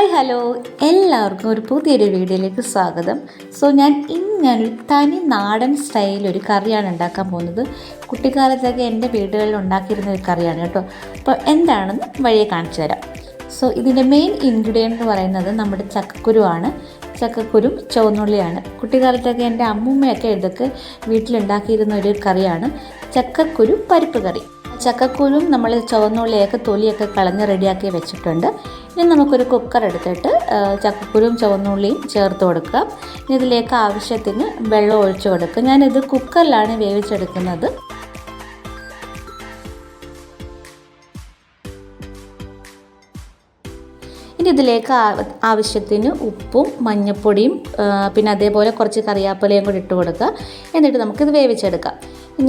Hi hello. എല്ലാവർക്കും ഒരു പുതിയൊരു വീഡിയോയിലേക്ക് സ്വാഗതം. സോ ഞാൻ ഇങ്ങനെ തനി നാടൻ സ്റ്റൈലിൽ ഒരു കറിയാണ് ഉണ്ടാക്കാൻ പോകുന്നത്. കുട്ടിക്കാലത്തൊക്കെ എന്റെ വീടുകളിൽ ഉണ്ടാക്കിയിരുന്ന ഒരു കറിയാണ് കേട്ടോ. അപ്പോൾ എന്താണെന്ന് വഴിയെ കാണിച്ചു തരാം. സോ ഇതിന്റെ മെയിൻ ഇൻഗ്രീഡിയന്റ് എന്ന് പറയുന്നത് നമ്മുടെ ചക്കക്കുരുവാണ്. ചക്കക്കുരും ചുവന്നുള്ളിയാണ്. കുട്ടിക്കാലത്തൊക്കെ എന്റെ അമ്മൂമ്മയൊക്കെ ഇതൊക്കെ വീട്ടിലുണ്ടാക്കിയിരുന്ന ഒരു കറിയാണ് ചക്കക്കുരു പരിപ്പ് കറി. ചക്കക്കുരും നമ്മൾ ചുവന്നുള്ളിയൊക്കെ തൊലിയൊക്കെ കളഞ്ഞ് റെഡിയാക്കി വെച്ചിട്ടുണ്ട്. ഇനി നമുക്കൊരു കുക്കർ എടുത്തിട്ട് ചക്കക്കുരും ചുവന്നുള്ളിയും ചേർത്ത് കൊടുക്കുക ഇതിലേക്ക് ആവശ്യത്തിന് വെള്ളം ഒഴിച്ചു കൊടുക്കുക ഞാനിത് കുക്കറിലാണ് വേവിച്ചെടുക്കുന്നത്. ഇനി ഇതിലേക്ക് ആവശ്യത്തിന് ഉപ്പും മഞ്ഞൾപ്പൊടിയും പിന്നെ അതേപോലെ കുറച്ച് കറിയാപ്പലയും കൂടി ഇട്ട് കൊടുക്കുക. എന്നിട്ട് നമുക്കിത് വേവിച്ചെടുക്കാം.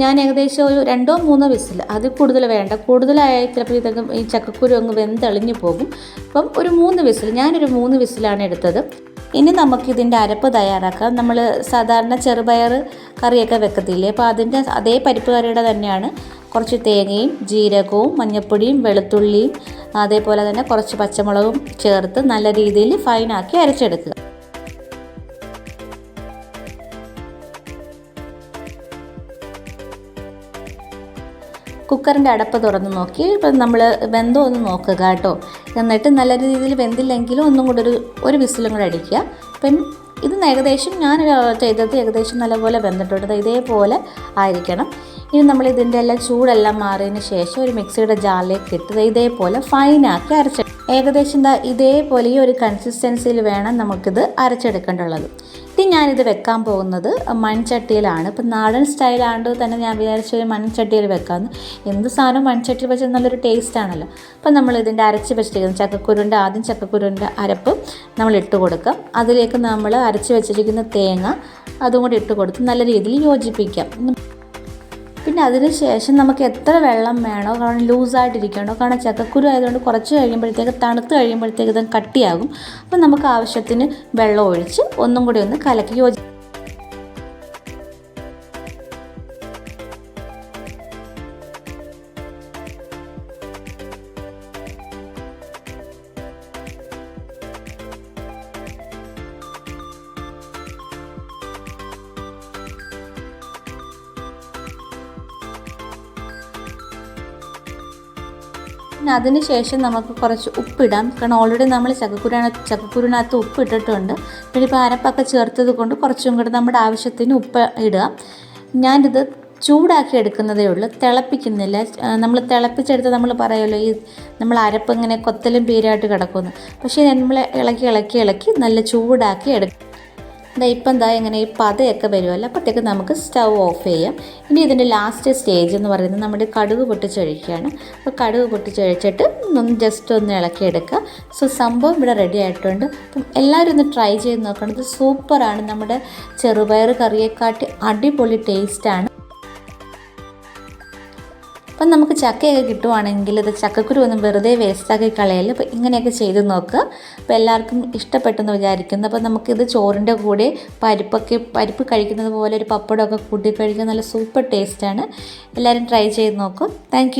ഞാൻ ഏകദേശം ഒരു രണ്ടോ മൂന്നോ വിസിൽ അതിൽ കൂടുതൽ വേണ്ട. കൂടുതലായി ചിലപ്പോൾ ഇതൊക്കെ ഈ ചക്കക്കുരു അങ്ങ് വെന്തളിഞ്ഞു പോകും. അപ്പം ഒരു മൂന്ന് വിസിൽ ഞാനൊരു മൂന്ന് വിസിലാണ് എടുത്തത്. ഇനി നമുക്കിതിന്റെ അരപ്പ് തയ്യാറാക്കാം. നമ്മൾ സാധാരണ ചെറുപയർ കറിയൊക്കെ വെക്കത്തില്ലേ? അപ്പോൾ അതിന്റെ അതേ പരിപ്പ് കറിയുടെ തന്നെയാണ്. കുറച്ച് തേങ്ങയും ജീരകവും മഞ്ഞൾപ്പൊടിയും വെളുത്തുള്ളിയും അതേപോലെ തന്നെ കുറച്ച് പച്ചമുളകും ചേർത്ത് നല്ല രീതിയിൽ ഫൈനാക്കി അരച്ചെടുക്കുക. കുക്കറിന്റെ അടപ്പ് തുറന്ന് നോക്കി. ഇപ്പം നമ്മൾ വെന്തോ ഒന്ന് നോക്കുക കേട്ടോ. എന്നിട്ട് നല്ല രീതിയിൽ വെന്തില്ലെങ്കിലും ഒന്നും കൂടെ ഒരു ഒരു വിസിലും കൂടെ അടിക്കുക. അപ്പം ഇത് ഏകദേശം ഞാൻ ചെയ്തത് ഏകദേശം നല്ലപോലെ വെന്തിട്ടുണ്ട്. ഇതേപോലെ ആയിരിക്കണം. ഇനി നമ്മൾ ഇതിന്റെ എല്ലാം ചൂടെല്ലാം മാറിയതിന് ശേഷം ഒരു മിക്സിയുടെ ജാറിലേക്ക് ഇട്ട് ഇതേപോലെ ഫൈനാക്കി അരച്ചെടുക്കും ഏകദേശം എന്താ ഇതേപോലെ ഈ ഒരു കൺസിസ്റ്റൻസിയിൽ വേണം നമുക്കിത് അരച്ചെടുക്കേണ്ടുള്ളത് ഇനി ഞാനിത് വെക്കാൻ പോകുന്നത് മൺചട്ടിയിലാണ്. ഇപ്പം നാടൻ സ്റ്റൈലാണ്ട് തന്നെ ഞാൻ വിചാരിച്ച ഒരു മൺചട്ടിയിൽ വെക്കാമെന്ന് എന്ത് സാധനം മൺചട്ടിയിൽ വെച്ചാൽ നല്ലൊരു ടേസ്റ്റ് ആണല്ലോ. അപ്പം നമ്മൾ ഇതിന്റെ അരച്ച് വെച്ചിരിക്കുന്ന ചക്കക്കുരുന്റെ ആദ്യം ചക്കക്കുരുന്റെ അരപ്പ് നമ്മൾ ഇട്ട് കൊടുക്കാം. അതിലേക്ക് നമ്മൾ അരച്ച് വെച്ചിരിക്കുന്ന തേങ്ങ അതും കൂടി ഇട്ട് കൊടുത്ത് നല്ല രീതിയിൽ യോജിപ്പിക്കാം. പിന്നെ അതിന് ശേഷം നമുക്ക് എത്ര വെള്ളം വേണോ കാരണം ലൂസായിട്ടിരിക്കണോ കാരണം ചക്കക്കുരു ആയതുകൊണ്ട് കുറച്ച് കഴിയുമ്പോഴത്തേക്ക് തണുത്ത് കഴിയുമ്പോഴത്തേക്ക് ഇത് കട്ടിയാകും. അപ്പോൾ നമുക്ക് ആവശ്യത്തിന് വെള്ളം ഒഴിച്ച് ഒന്നും കൂടി ഒന്ന് കലക്കി യോജി പിന്നെ അതിന് ശേഷം നമുക്ക് കുറച്ച് ഉപ്പിടാം. കാരണം ഓൾറെഡി നമ്മൾ ചക്കക്കുരുന ചക്കക്കുരുനകത്ത് ഉപ്പ് ഇട്ടിട്ടുണ്ട് പിന്നെ ഇപ്പോൾ അരപ്പൊക്കെ ചേർത്തത് കൊണ്ട് കുറച്ചും കൂടെ നമ്മുടെ ആവശ്യത്തിന് ഉപ്പ് ഇടുക. ഞാനിത് ചൂടാക്കി എടുക്കുന്നതേ ഉള്ളൂ. തിളപ്പിക്കുന്നില്ല. നമ്മൾ തിളപ്പിച്ചെടുത്ത് നമ്മൾ പറയുമല്ലോ ഈ നമ്മൾ അരപ്പ് ഇങ്ങനെ കൊത്തലും പേരായിട്ട് കിടക്കുന്നു. പക്ഷേ നമ്മൾ ഇളക്കി ഇളക്കി ഇളക്കി നല്ല ചൂടാക്കി എടുക്കും. ദാ ഇപ്പം എന്താ ഇങ്ങനെ ഈ പതയൊക്കെ വരുമല്ലോ അപ്പോഴത്തേക്ക് നമുക്ക് സ്റ്റൗ ഓഫ് ചെയ്യാം. ഇനി ഇതിന്റെ ലാസ്റ്റ് സ്റ്റേജ് എന്ന് പറയുന്നത് നമ്മുടെ കടുക് പൊട്ടിച്ചൊഴിക്കുകയാണ്. അപ്പോൾ കടുക് പൊട്ടിച്ചൊഴിച്ചിട്ട് ഒന്ന് ജസ്റ്റ് ഒന്ന് ഇളക്കിയെടുക്കുക സോ സംഭവം ഇവിടെ റെഡി ആയിട്ടുണ്ട്. അപ്പം എല്ലാവരും ഒന്ന് ട്രൈ ചെയ്ത് നോക്കണം. ഇത് സൂപ്പറാണ് നമ്മുടെ ചെറുപയർ കറിയെക്കാട്ടി അടിപൊളി ടേസ്റ്റാണ് ചക്കയൊക്കെ കിട്ടുവാണെങ്കിൽ ഇത് ചക്കക്കുരു ഒന്നും വെറുതെ വേസ്റ്റാക്കി കളയല്ല അപ്പോൾ ഇങ്ങനെയൊക്കെ ചെയ്ത് നോക്കുക അപ്പോൾ എല്ലാവർക്കും ഇഷ്ടപ്പെട്ടെന്ന് വിചാരിക്കുന്നു. അപ്പോൾ നമുക്കിത് ചോറിന്റെ കൂടെ പരിപ്പൊക്കെ പരിപ്പ് കഴിക്കുന്നത് പോലെ ഒരു പപ്പടമൊക്കെ കൂട്ടി കഴിക്കാൻ നല്ല സൂപ്പർ ടേസ്റ്റാണ്. എല്ലാവരും ട്രൈ ചെയ്ത് നോക്കും. താങ്ക്